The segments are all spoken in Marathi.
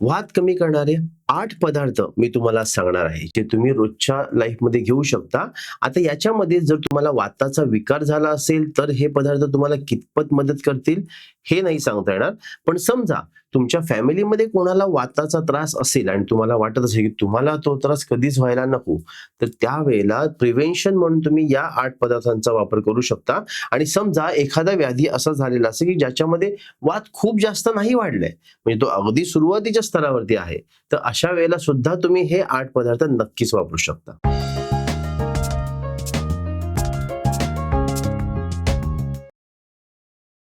वाद कमी करणारे आठ पदार्थ मी तुम्हाला सांगणार आहे जे तुम्ही रोजच्या लाईफमध्ये घेऊ शकता. आता याच्यामध्ये जर तुम्हाला वाताचा विकार झाला असेल तर हे पदार्थ तुम्हाला कितपत मदत करतील हे नाही सांगता येणार. पण समजा तुमच्या फॅमिलीमध्ये कोणाला वाताचा त्रास असेल आणि तुम्हाला वाटत असेल की तुम्हाला तो त्रास कधीच व्हायला नको तर त्यावेळेला प्रिव्हेन्शन म्हणून तुम्ही या आठ पदार्थांचा वापर करू शकता. आणि समजा एखादा व्याधी असा झालेला असेल की ज्याच्यामध्ये वात खूप जास्त नाही वाढलाय म्हणजे तो अगदी सुरुवातीच्या स्तरावरती आहे तर अशा वेळेला सुद्धा तुम्ही हे आठ पदार्थ नक्कीच वापरू शकता.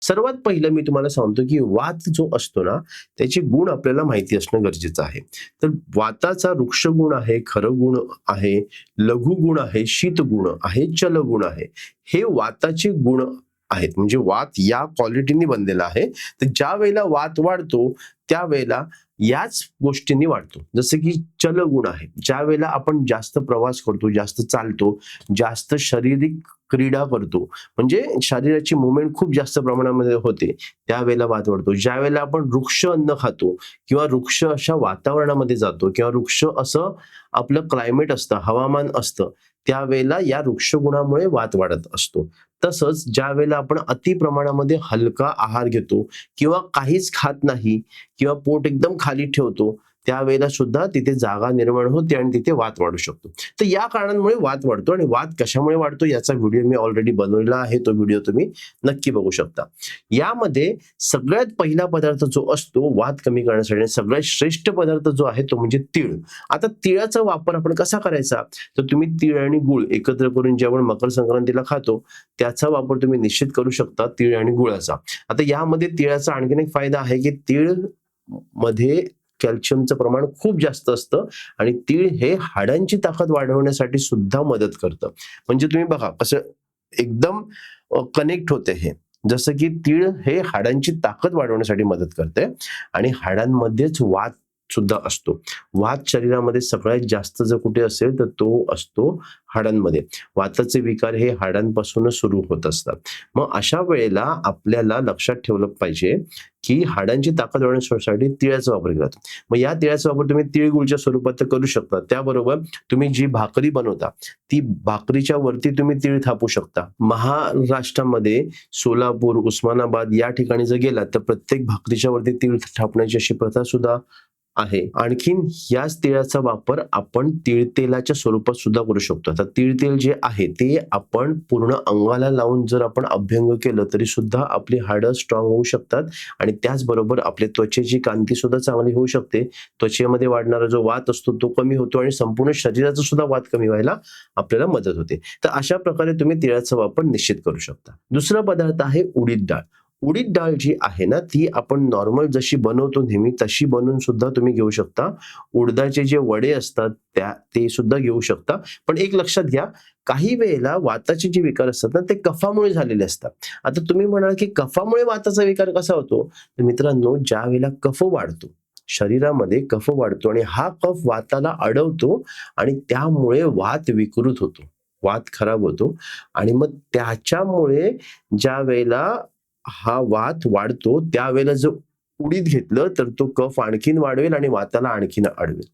सर्वात पहिलं मी तुम्हाला सांगतो की वात जो असतो ना त्याचे गुण आपल्याला माहिती असणं गरजेचं आहे. तर वाताचा वृक्ष गुण आहे खरं गुण आहे लघु गुण आहे शीत गुण आहे चल गुण आहे. हे वाताचे गुण आहेत. म्हणजे वात या क्वालिटीने बनलेला आहे. तर ज्या वेळेला वात वाढतो त्यावेळेला याच गोष्टींनी वाढतो. जसं की चलगुण आहे. ज्या वेळेला आपण जास्त प्रवास करतो जास्त चालतो जास्त शारीरिक क्रीडा करतो म्हणजे शरीराची मुवमेंट खूप जास्त प्रमाणामध्ये होते. त्यावेळेला वात वाढतो. ज्या वेळेला आपण वृक्ष अन्न खातो किंवा वृक्ष अशा वातावरणामध्ये जातो किंवा वृक्ष असं आपलं क्लायमेट असतं हवामान असतं त्यावेळेला या वृक्षगुणामुळे वात वाढत असतो. तसंच ज्या वेळेला आपण अति प्रमाणामध्ये हलका आहार घेतो किंवा काहीच खात नाही किंवा पोट एकदम खाली ठेवतो त्यावेळेला सुद्धा तिथे जागा निर्माण होते आणि तिथे वाद वाढू शकतो. तर या कारणांमुळे वाद वाढतो आणि वाद कशामुळे वाढतो याचा व्हिडिओ मी ऑलरेडी बनवलेला आहे. तो व्हिडिओ तुम्ही नक्की बघू शकता. यामध्ये सगळ्यात पहिला पदार्थ जो असतो वाद कमी करण्यासाठी सगळ्यात श्रेष्ठ पदार्थ जो आहे तो म्हणजे तीळ. आता तिळाचा वापर आपण कसा करायचा? तर तुम्ही तीळ आणि गुळ एकत्र करून जे आपण मकर संक्रांतीला खातो त्याचा वापर तुम्ही निश्चित करू शकता तीळ आणि गुळाचा. आता यामध्ये तिळाचा आणखीन एक फायदा आहे की तीळमध्ये कॅल्शियमचं प्रमाण खूप जास्त असतं आणि तीळ हे हाडांची ताकद वाढवण्यासाठी सुद्धा मदत करतं. म्हणजे तुम्ही बघा कसं एकदम कनेक्ट होते हे. जसं की तीळ हे हाडांची ताकद वाढवण्यासाठी मदत करते आणि हाडांमध्येच वात सुद्धा असतो. वात शरीरामध्ये सगळ्यात जास्त जर कुठे असेल तर तो असतो हाडांमध्ये. वाताचे विकार हे हाडांपासूनच सुरू होत असतात. मग अशा वेळेला आपल्याला लक्षात ठेवलं पाहिजे की हाडांची ताकद वाढवण्यासाठी तिळाचा वापर केला मग या तिळाचा वापर तुम्ही तिळगुळच्या स्वरूपात करू शकता. त्याबरोबर तुम्ही जी भाकरी बनवता ती भाकरीच्या वरती तुम्ही तीळ थापू शकता. महाराष्ट्रामध्ये सोलापूर उस्मानाबाद या ठिकाणी जर गेला तर प्रत्येक भाकरीच्या वरती तीळ थापण्याची अशी प्रथा सुद्धा आहे. आणखीन याच तिळाचा वापर आपण तिळतेलाच्या स्वरूपात सुद्धा करू शकतो. आता तिळतेल जे आहे ते आपण पूर्ण अंगाला लावून जर आपण अभ्यंग केलं तरी सुद्धा आपली हाडं स्ट्रॉंग होऊ शकतात आणि त्याचबरोबर आपल्या त्वचेची कांती सुद्धा चांगली होऊ शकते. त्वचेमध्ये वाढणारा जो वात असतो तो कमी होतो आणि संपूर्ण शरीराचा सुद्धा वात कमी व्हायला आपल्याला मदत होते. तर अशा प्रकारे तुम्ही तिळाचा वापर निश्चित करू शकता. दुसरा पदार्थ आहे उडीद डाळ. उडीद डाळ जी आहे ना ती आपण नॉर्मल जशी बनवतो नेहमी तशी बनवून सुद्धा तुम्ही घेऊ शकता. उडदाचे जे वडे असतात त्या ते सुद्धा घेऊ शकता. पण एक लक्षात घ्या काही वेळेला वाताचे जे विकार असतात ना ते कफामुळे झालेले असतात. आता तुम्ही म्हणाल की कफामुळे वाताचा विकार कसा होतो? तर मित्रांनो ज्या वेळेला कफ वाढतो शरीरामध्ये कफ वाढतो आणि हा कफ वाताला अडवतो आणि त्यामुळे वात विकृत होतो. वात खराब होतो आणि मग त्याच्यामुळे ज्या वेळेला हा वात वाढतो त्यावेळेला जर उडीद घेतलं तर तो कफ आणखीन वाढवेल आणि वाताला आणखीन अडवेल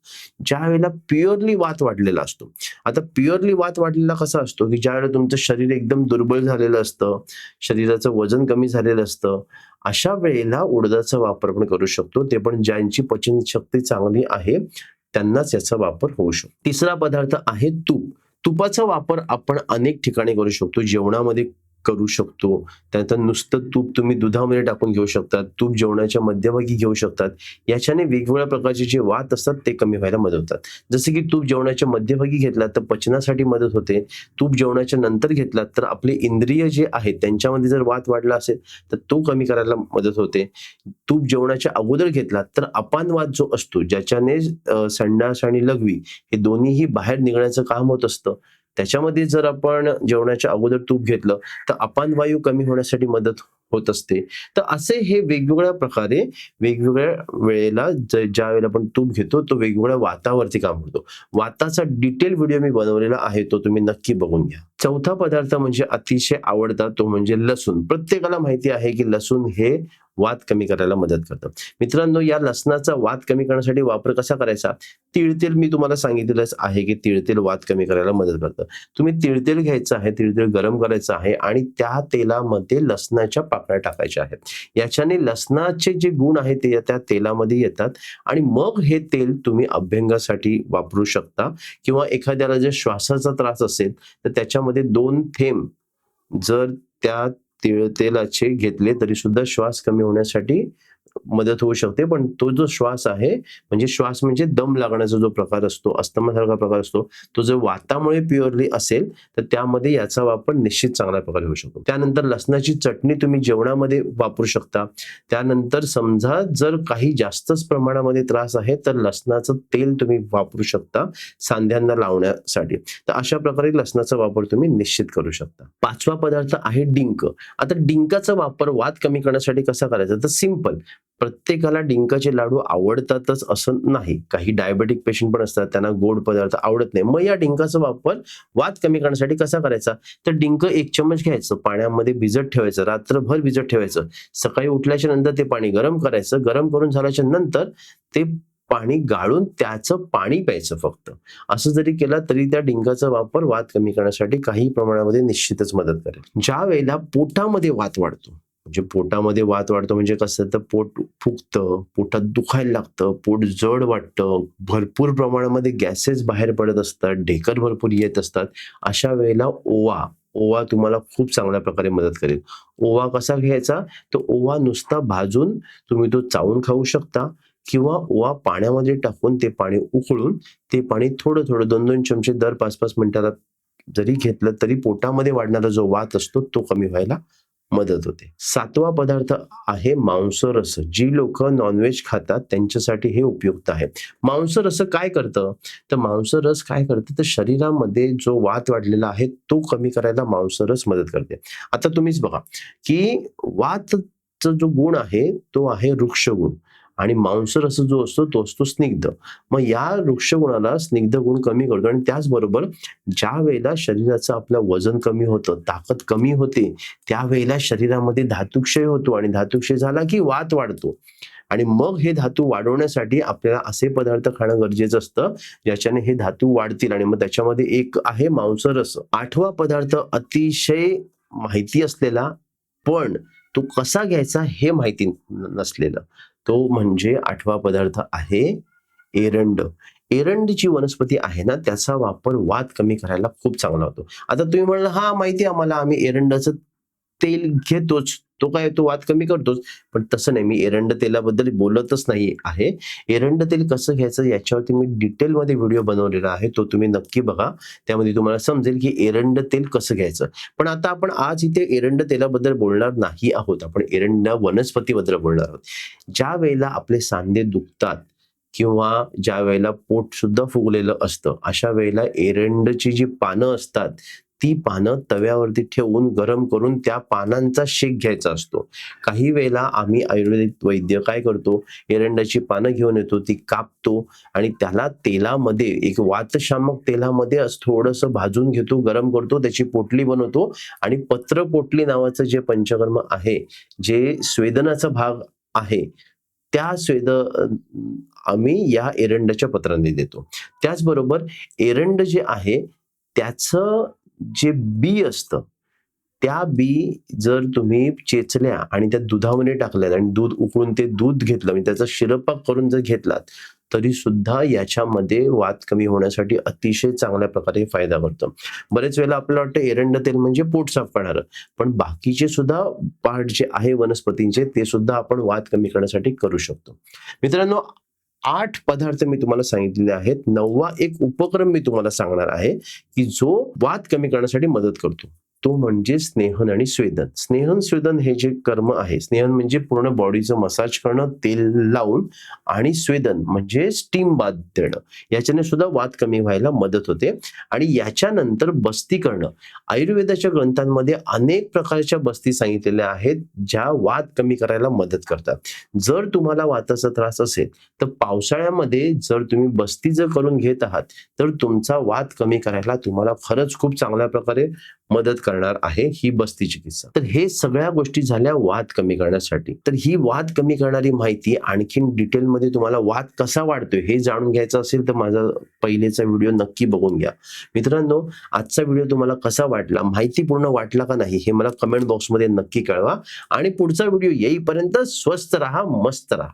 ज्या वेळेला प्युअरली वात वाढलेला असतो. आता प्युअरली वात वाढलेला कसा असतो? की ज्या वेळेला तुमचं शरीर एकदम दुर्बल झालेलं असतं शरीराचं वजन कमी झालेलं असतं अशा वेळेला उडदाचा वापर आपण करू शकतो. ते पण ज्यांची पचन शक्ती चांगली आहे त्यांनाच याचा वापर होऊ शकतो. तिसरा पदार्थ आहे तूप. तुपाचा वापर आपण अनेक ठिकाणी करू शकतो. जेवणामध्ये करू शकतो. त्यानंतर नुसतं तूप तुम्ही दुधामध्ये टाकून घेऊ शकतात तूप जेवणाच्या मध्यभागी घेऊ शकतात. याच्याने वेगवेगळ्या प्रकारचे जे वात असतात ते कमी व्हायला मदत होतात. जसं की तूप जेवणाच्या मध्यभागी घेतला तर पचनासाठी मदत होते. तूप जेवणाच्या नंतर घेतला तर आपले इंद्रिय जे आहेत त्यांच्यामध्ये जर वात वाढला असेल तर तो कमी करायला मदत होते. तूप जेवणाच्या अगोदर घेतला तर अपानवाद जो असतो ज्याच्याने संडास आणि लघवी हे दोन्हीही बाहेर निघण्याचं काम होत असतं. त्याच्यामध्ये जर आपण जेवणाच्या अगोदर तूप घेतलं तर अपान वायू कमी होण्यासाठी मदत होत असते. तर असे हे वेगवेगळ्या प्रकारे वेगवेगळ्या वेळेला ज्या वेळेला आपण तूप घेतो तो वेगवेगळ्या वातावरती काम होतो वाताचा डिटेल व्हिडिओ मी बनवलेला आहे तो तुम्ही नक्की बघून घ्या. चौथा पदार्थ म्हणजे अतिशय आवडता तो म्हणजे लसूण. प्रत्येकाला माहिती आहे की लसूण हे वात कमी करायला मदत करतं. मित्रांनो या लसणाचा वात कमी करण्यासाठी वापर कसा करायचा? तिळतेल मी तुम्हाला सांगितलेलंच आहे की तिळतेल वात कमी करायला मदत करतं. तुम्ही तिळतेल घ्यायचं आहे तिळतेल गरम करायचं आहे आणि त्या तेलामध्ये लसणाच्या पाकळ्या टाकायच्या आहेत. याच्याने लसणाचे जे गुण आहेत ते त्या तेलामध्ये येतात आणि मग हे तेल तुम्ही अभ्यंगासाठी वापरू शकता किंवा एखाद्याला जर श्वासाचा त्रास असेल तर त्याच्यामध्ये दोन थेंब जर त्या तिळ तेलाचे घेतले तरी सुद्धा श्वास कमी होण्यासाठी मदत होऊ शकते. पण तो जो श्वास आहे म्हणजे श्वास म्हणजे दम लागण्याचा जो प्रकार असतो अस्तमासारखा प्रकार असतो तो जर वातामुळे प्युअरली असेल तर त्यामध्ये याचा वापर निश्चित चांगल्या प्रकारे होऊ शकतो. त्यानंतर लसणाची चटणी तुम्ही जेवणामध्ये वापरू शकता. त्यानंतर समजा जर काही जास्तच प्रमाणामध्ये त्रास आहे तर लसणाचं तेल तुम्ही वापरू शकता सांध्यांना लावण्यासाठी. तर अशा प्रकारे लसणाचा वापर तुम्ही निश्चित करू शकता. पाचवा पदार्थ आहे डिंक. आता डिंकाचा वापर वात कमी करण्यासाठी कसा करायचा? तर सिंपल. प्रत्येकाला डिंकाचे लाडू आवडतातच असं नाही. काही डायबेटिक पेशंट पण असतात त्यांना गोड पदार्थ आवडत नाही. मग या डिंकाचा वापर वात कमी करण्यासाठी कसा करायचा? तर डिंक एक चम्मच घ्यायचं पाण्यामध्ये भिजत ठेवायचं रात्रभर भिजत ठेवायचं. सकाळी उठल्याच्या नंतर ते पाणी गरम करायचं. गरम करून झाल्याच्यानंतर ते पाणी गाळून त्याचं पाणी प्यायचं फक्त. असं जरी केलं तरी त्या डिंकाचा वापर वात कमी करण्यासाठी काही प्रमाणामध्ये निश्चितच मदत करेल. ज्या वेळेला पोटामध्ये वात वाढतो म्हणजे पोटामध्ये वात वाढतो म्हणजे कसं तर पोट फुगतं पोटात दुखायला लागतं पोट जड वाटतं भरपूर प्रमाणामध्ये गॅसेस बाहेर पडत असतात ढेकर भरपूर येत असतात. अशा वेळेला ओवा ओवा तुम्हाला खूप चांगल्या प्रकारे मदत करेल. ओवा कसा घ्यायचा? तर ओवा नुसता भाजून तुम्ही तो चावून खाऊ शकता. किंवा ओवा पाण्यामध्ये टाकून ते पाणी उकळून ते पाणी थोडं थोडं दोन दोन चमचे दर पाच पाच मिनिटाला जरी घेतलं तरी पोटामध्ये वाढणारा जो वात असतो तो कमी व्हायला मदत होते. सातवा पदार्थ आहे मांसरस जी लोक नॉनव्हेज खातात त्यांच्यासाठी हे उपयुक्त आहे. मांसरस काय करतं? तर मांसरस काय करतं? तर शरीरामध्ये जो वात वाढलेला आहे तो कमी करायला मांसरस मदत करते. आता तुम्हीच बघा की वातचा जो गुण आहे तो आहे वृक्षगुण. आणि मांसरस जो असतो तो असतो स्निग्ध. मग या वृक्षगुणाला स्निग्ध गुण कमी करतो आणि त्याचबरोबर ज्या वेळेला शरीराचं आपलं वजन कमी होतं ताकद कमी होते त्यावेळेला शरीरामध्ये धातुक्षय होतो आणि धातुक्षय झाला की वात वाढतो. आणि मग हे धातू वाढवण्यासाठी आपल्याला असे पदार्थ खाणं गरजेचं असतं ज्याच्याने हे धातू वाढतील आणि मग त्याच्यामध्ये एक आहे मांसरस आठवा पदार्थ अतिशय माहिती असलेला पण तो कसा घ्यायचा हे माहिती नसलेलं. तो म्हणजे आठवा पदार्थ आहे एरंड. एरंड जी वनस्पती आहे ना त्याचा वापर वाद कमी करायला खूप चांगला होतो. आता तुम्ही म्हणाल हा माहिती आहे आम्हाला आम्ही एरंडाचं तेल घेतोच. तो काय तो वाद कमी करतोच. पण तसं नाही मी एरंड तेलाबद्दल बोलतच नाही आहे. एरंड तेल कसं घ्यायचं याच्यावरती मी डिटेलमध्ये व्हिडिओ बनवलेला आहे तो तुम्ही नक्की बघा. त्यामध्ये तुम्हाला समजेल की एरंड तेल कसं घ्यायचं. पण आता आपण आज इथे एरंड तेलाबद्दल बोलणार नाही आहोत. आपण एरंड वनस्पतीबद्दल बोलणार आहोत. ज्या वेळेला आपले सांधे दुखतात किंवा ज्या वेळेला पोट सुद्धा फुगलेलं असतं अशा वेळेला एरंडची जी पानं असतात ती पानं तव्यावरती ठेवून गरम करून त्या पानांचा शेक घ्यायचा असतो. काही वेळेला आम्ही आयुर्वेदिक वैद्य काय करतो? एरंडाची पानं घेऊन येतो ती कापतो आणि त्याला तेलामध्ये एक वातशामक तेलामध्ये थोडंसं भाजून घेतो गरम करतो त्याची पोटली बनवतो आणि पत्र पोटली नावाचं जे पंचकर्म आहे जे स्वेदनाचा भाग आहे त्या स्वेद आम्ही या एरंडाच्या पत्रांनी देतो. त्याचबरोबर एरंड जे आहे त्याचं जे बी असतं त्या बी जर तुम्ही चेचल्या आणि त्या दुधामध्ये टाकल्यात आणि दूध उकळून ते दूध घेतलं म्हणजे त्याचा शिरपाक करून जर घेतलात तरी सुद्धा याच्यामध्ये वात कमी होण्यासाठी अतिशय चांगल्या प्रकारे फायदा करतो. बरेच वेळेला आपल्याला वाटतं एरंड तेल म्हणजे पोट साफ करणारं पण बाकीचे सुद्धा पार्ट जे आहे वनस्पतींचे ते सुद्धा आपण वात कमी करण्यासाठी करू शकतो. मित्रांनो आठ पदार्थ मी तुम्हाला सांगितलेले आहेत. नववा एक उपक्रम मी तुम्हाला सांगणार आहे की जो वाद कमी करण्यासाठी मदत करतो. तो म्हणजे स्नेहन आणि स्वेदन. स्नेहन स्वेदन हे जे कर्म आहे स्नेहन म्हणजे पूर्ण बॉडीचं मसाज करणं तेल लावून आणि स्वेदन म्हणजे स्टीम बाद देणं. याच्याने सुद्धा वाद कमी व्हायला मदत होते. आणि याच्यानंतर बस्ती करणं. आयुर्वेदाच्या ग्रंथांमध्ये अनेक प्रकारच्या बस्ती सांगितलेल्या आहेत ज्या वाद कमी करायला मदत करतात. जर तुम्हाला वाताचा त्रास असेल तर पावसाळ्यामध्ये जर तुम्ही बस्ती जर करून घेत आहात तर तुमचा वाद कमी करायला तुम्हाला खरंच खूप चांगल्या प्रकारे मदत करणार आहे ही बस्ती चिकित्सा तर हे सगळ्या गोष्टी झाल्या वाद कमी करण्यासाठी. तर ही वाद कमी करणारी माहिती आणखीन डिटेलमध्ये तुम्हाला वाद कसा वाढतोय हे जाणून घ्यायचं असेल तर माझा पहिलेचा व्हिडिओ नक्की बघून घ्या. मित्रांनो आजचा व्हिडिओ तुम्हाला कसा वाटला माहिती पूर्ण वाटला का नाही हे मला कमेंट बॉक्समध्ये नक्की कळवा. आणि पुढचा व्हिडिओ येईपर्यंत स्वस्त राहा मस्त राहा.